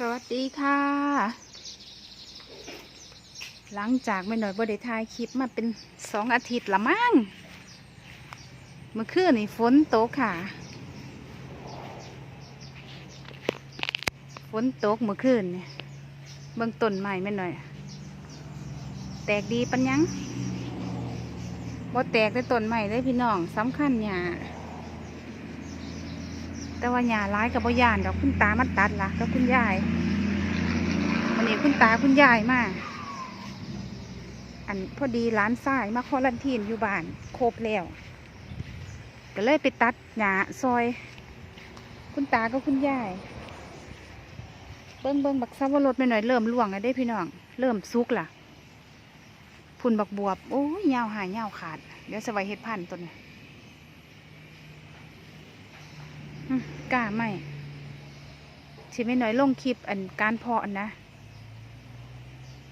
สวัสดีค่ะ หลังจากไม่หน่อยบ่ได้ถ่ายคลิปมาเป็นสองอาทิตย์ละมั้งเมื่อคืนนี่ฝนตกค่ะ ฝนตกเมื่อคืนเนี่ยเบื้องต้นใหม่ไม่หน่อย แตกดีปัญญังบ่แตกแต่ต้นใหม่ได้พี่น้องสำคัญหญ้า แต่ว่าหญ้าร้ายกับบ่ยานดอกคุณตามันตัดละกับคุณยายวันนี้คุณตาคุณยายมาอันพอดีร้านทรายมาคอลันทีนอยู่บ้านครบแล้ว ก็เลยไปตัดหญ้าซอย คุณตากับคุณยายเบิ้งเบิ้งบักซับว่ารถไปหน่อยเริ่มล่วงแล้วได้พี่น้อง เริ่มซุกล่ะพุ่นบักบวบ โอ้ยยาวหายยาวขาด เดี๋ยวสไว้เฮ็ดพันตัวนี้อืม กล้าไหมชิไม่น้อยลงคลิปอันการเพาะนะ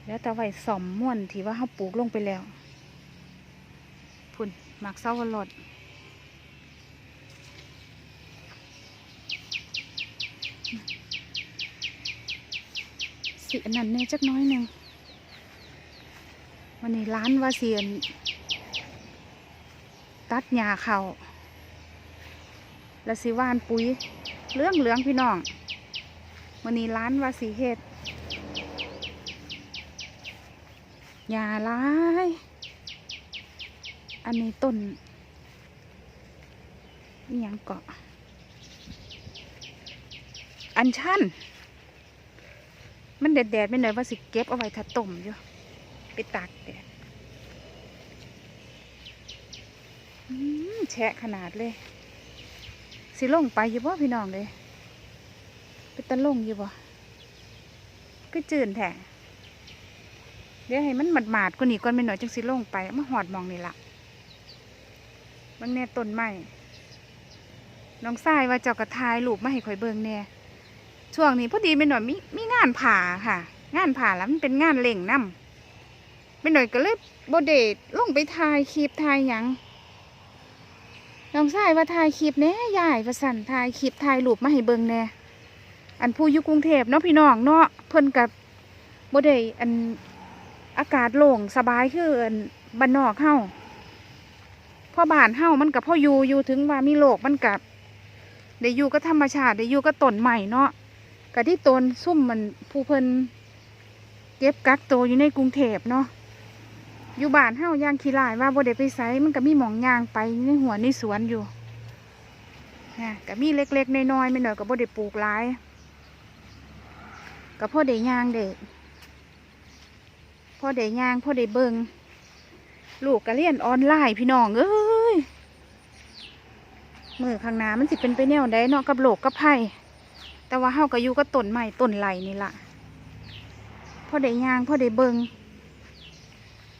แล้วต่ไว้สอมม่วนที่ว่าเขาปลูกลงไปแล้ว พุ่นหมักเศร้าวรดสิอันนั้นแน่จักน้อยหนึ่งวันนี้ร้านว่าเสียน ตัดหญ้าเขา แล้วสิว่านปุ๋ยเหลืองเหลืองพี่น้องวันนี้ร้านว่าสีเฮ็ดหญ้าร้าย อันนี้ต้นอหยังเกาะ อันชันมันแดดๆไม่หน่อยว่าสิเก็บเอาไว้ถ้าต้มอยู่ไปตากแดดแฉะขนาดเลย สิลงไปอยู่บ่พี่น้องเลยไปตะลงอยู่บ่ก็จืนแท้เดี๋ยวให้มันหมาดหมาดๆกว่านี้ก่อนไปหน่อยจังสิลงไปมาหอดมองนี่ละบางแน่ต้นไม้น้องทรายว่าเจ้ากระทายลูกมาให้ข่อยเบิ่งแน่ช่วงนี้พอดีไปหน่อยมีมีงานผ่าค่ะ งานผ่าแล้วมันเป็นงานเล่งน้ำไม่หน่อยก็เลยบเดดลงไปถ่ายคลิปถ่ายยัง น้องชายว่าถ่ายคลิปแน่ยายว่าสั่นถ่ายคลิปถ่ายรูปมาให้เบิ่งแน่อันผู้อยู่กรุงเทพเนาะพี่น้องเนาะเพิ่นกับบเดอันอากาศโล่งสบายคืออันบ้านนอกเฮาพ่อบ้านเฮามันกับพ่ออยู่อยู่ถึงว่ามีโลกมันกับได้อยู่ก็ธรรมชาติได้อยู่ก็ต้นใหม่เนาะกับที่ต้นซุ่มมันผู้เพิ่นเก็บกักโตอยู่ในกรุงเทพเนาะ อยู่บ้านเฮาย่างขี้ลายว่าบ่ได้ไปไสมันก็มีหมองยางไปในหัวในสวนอยู่นะก็มีเล็กๆน้อยๆไม่หน้อยก็บ่ได้ปลูกหลายก็พ่อได้ย่างเด็กพ่อได้ย่างพ่อได้เบิงลูกก็เรียนออนไลน์พี่น้องเอ้ยมือข้างหน้ามันสิเป็นไปแนวใดเนาะกับโลกกับไผ่แต่ว่าเฮาก็อยู่กับต้นไม้ต้นไหลนี่ล่ะพ่อได้ย่างพ่อได้เบิง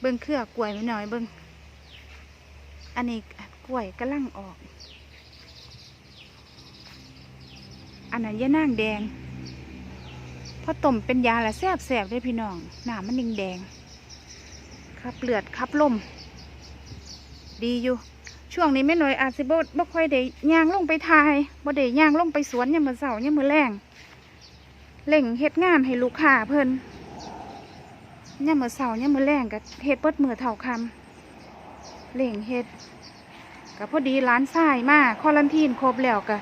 บิ้งเครือกล้วยไว้หน่อยเบิ้งอันนี้กล้วยกำลังออก อันนั้นยะนางแดงพอต้มเป็นยาละแซบแสบได้พี่น้องหนามันแดงแดงๆขับเลือดขับลมดีอยู่ ช่วงนี้ไม่หน่อยอาจสิบ่บ่ค่อยได้ย่างลงไปทายบ่ได้ย่างลงไปสวนยามมื้อเช้ายามมื้อแรงเล่งเฮ็ดงานให้ลูกค้าเพิ่น ย่ามมือเสาร์ย่ามมือแรงกับเฮ็ดเปิดมือเท่าคำเล่งเฮ็ดกับพอดีร้านทรายมาคอลันทีนครบแล้วก็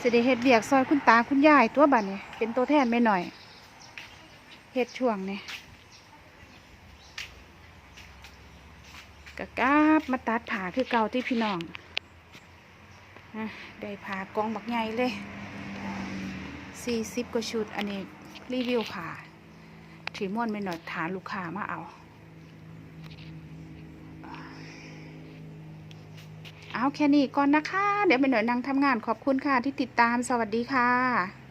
สิได้เฮ็ดเบียกซอยคุณตาคุณยายตัวบัดนี้เป็นตัวแทนไม่หน่อยเฮ็ดช่วงเนี้กะกาบมาตัดผ่าคือเก่าที่พี่น้องอะได้ผ่ากองบักใหญ่เลยสี่สิบกว่าชุดอันนี้รีวิวผ่า ถือม้วนไปหน่อยฐานลูกค้ามาเอา เอาแค่นี้ก่อนนะคะ เดี๋ยวไปหน่อยนั่งทำงานขอบคุณค่ะที่ติดตามสวัสดีค่ะ